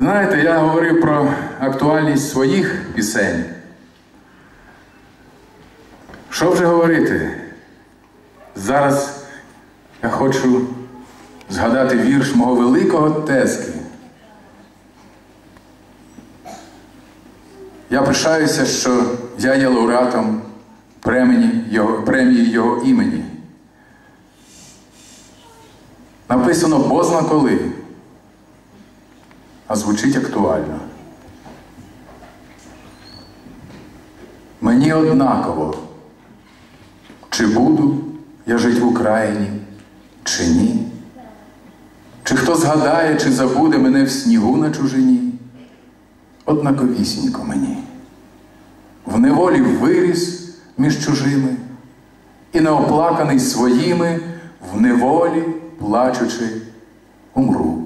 Знаєте, я говорив про актуальність своїх пісень. Що вже говорити? Зараз я хочу згадати вірш мого великого тески. Я пишаюся, що я є лауреатом премії його, премії його імені. Написано бозна коли, а звучить актуально. Мені однаково, чи буду я жити в Україні, чи ні. Чи хто згадає, чи забуде мене в снігу на чужині? Однаковісінько мені. В неволі виріс між чужими, і неоплаканий своїми, в неволі, плачучи, умру.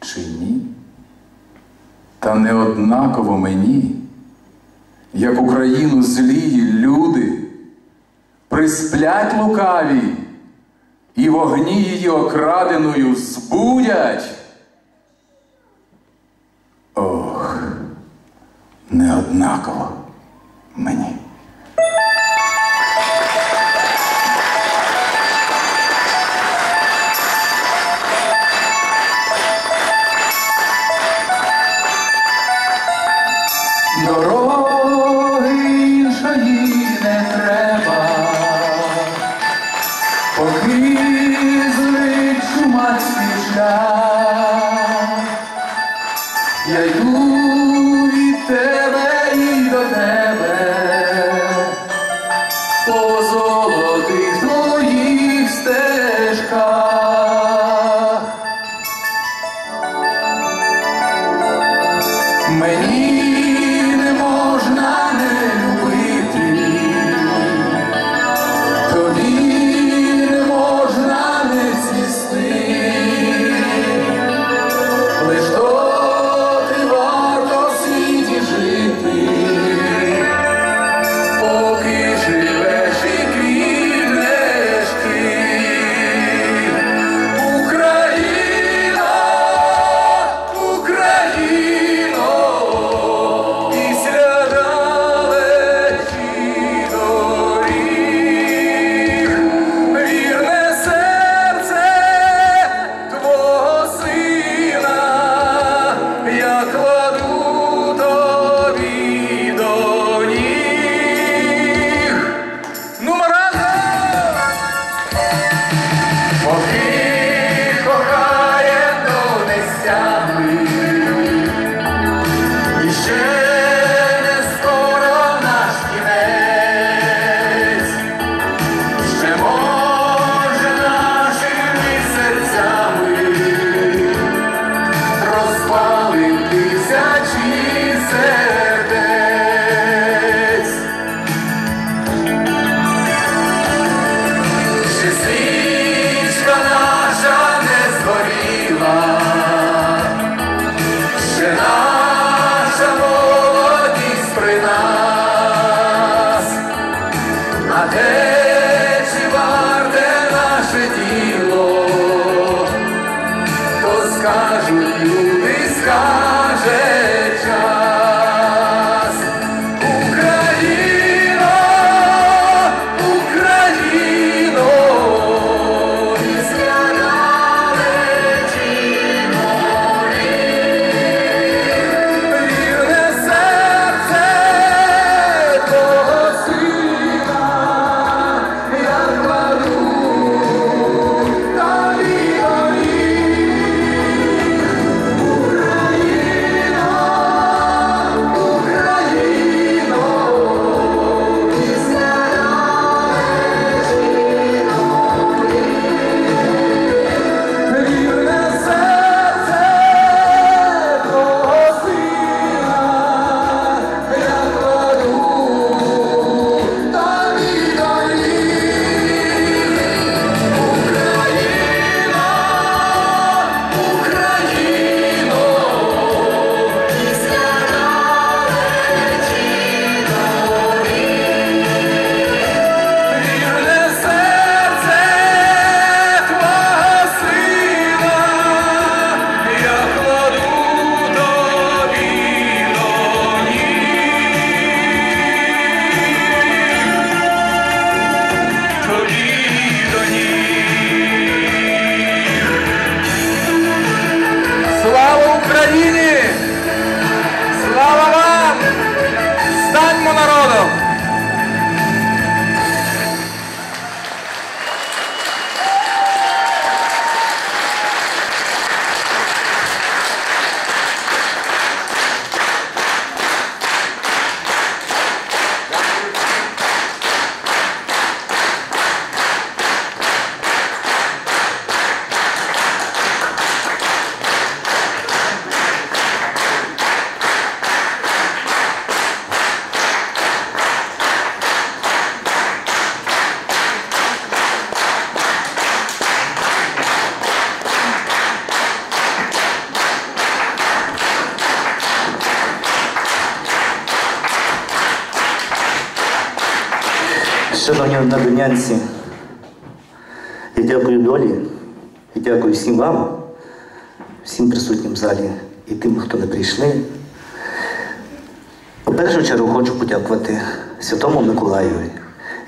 чи ні. Та не однаково мені, як Україну злії люди, присплять лукаві і вогні її окраденою збудять. Ох, неоднаково мені. Злить чумацький шлях. Я йду від тебе і до тебе, по золотих твоїх стежках. Мені Україні! Слава вам! Станьмо народом! Шановні надонянці, я дякую долі і дякую всім вам, всім присутнім в залі і тим, хто не прийшли. У першу чергу хочу подякувати Святому Миколаєві,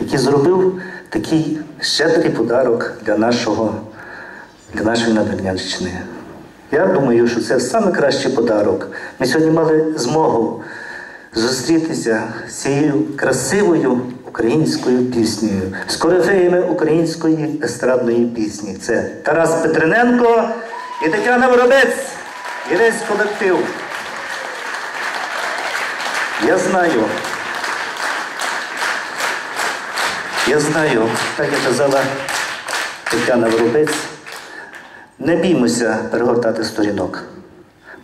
який зробив такий щедрий подарок для, нашого, для нашої Надвірнянщини. Я думаю, що це найкращий подарок. Ми сьогодні мали змогу зустрітися з цією красивою українською піснею, з корифеями української естрадної пісні. Це Тарас Петрененко і Тетяна Воробець, і весь колектив. Я знаю, я знаю, так як казала Тетяна Воробець, не біймося перегортати сторінок.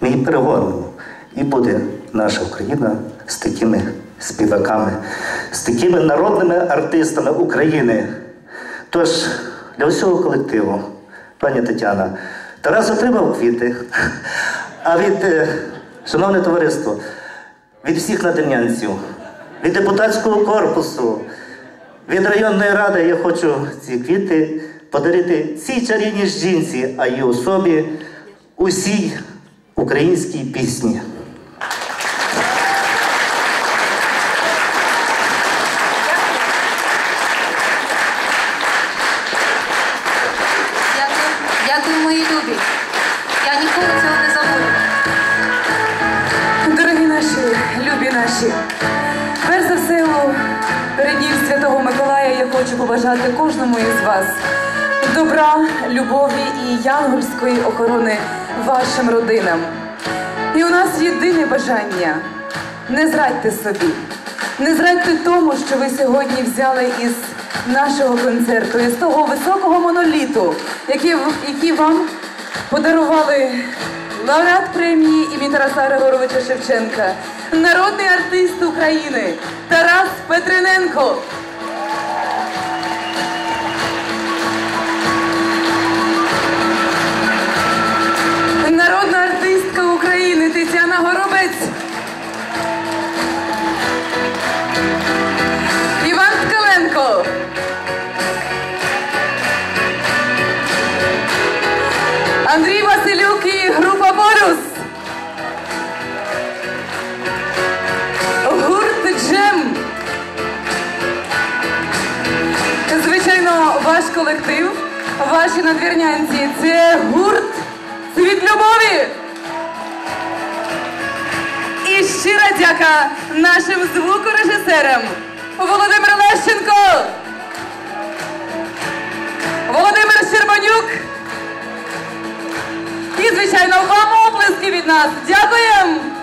Ми її перегорнемо. І буде наша Україна з такими співаками, з такими народними артистами України. Тож для всього колективу, пані Тетяна, Тарас отримав квіти. А від, е, шановне товариство, від всіх надернянців, від депутатського корпусу, від районної ради я хочу ці квіти подарити цій чарівній жінці, а її особі усій українській пісні. Побажати кожному із вас добра, любові і янгольської охорони вашим родинам. І у нас єдине бажання не зрадьте собі, не зрадьте тому, що ви сьогодні взяли із нашого концерту, із того високого моноліту, який, вам подарували лауреат премії імені Тараса Григоровича Шевченка, народний артист України Тарас Петрененко. Тетяна Горобець. Іван Ткаленко. Андрій Василюк і група Борус. Гурт Джем. Звичайно, ваш колектив, ваші надвірнянці це гурт Світ любові. І щира дяка нашим звукорежисерам Володимир Лещенко, Володимир Щербанюк. І, звичайно, вам оплески від нас. Дякуємо!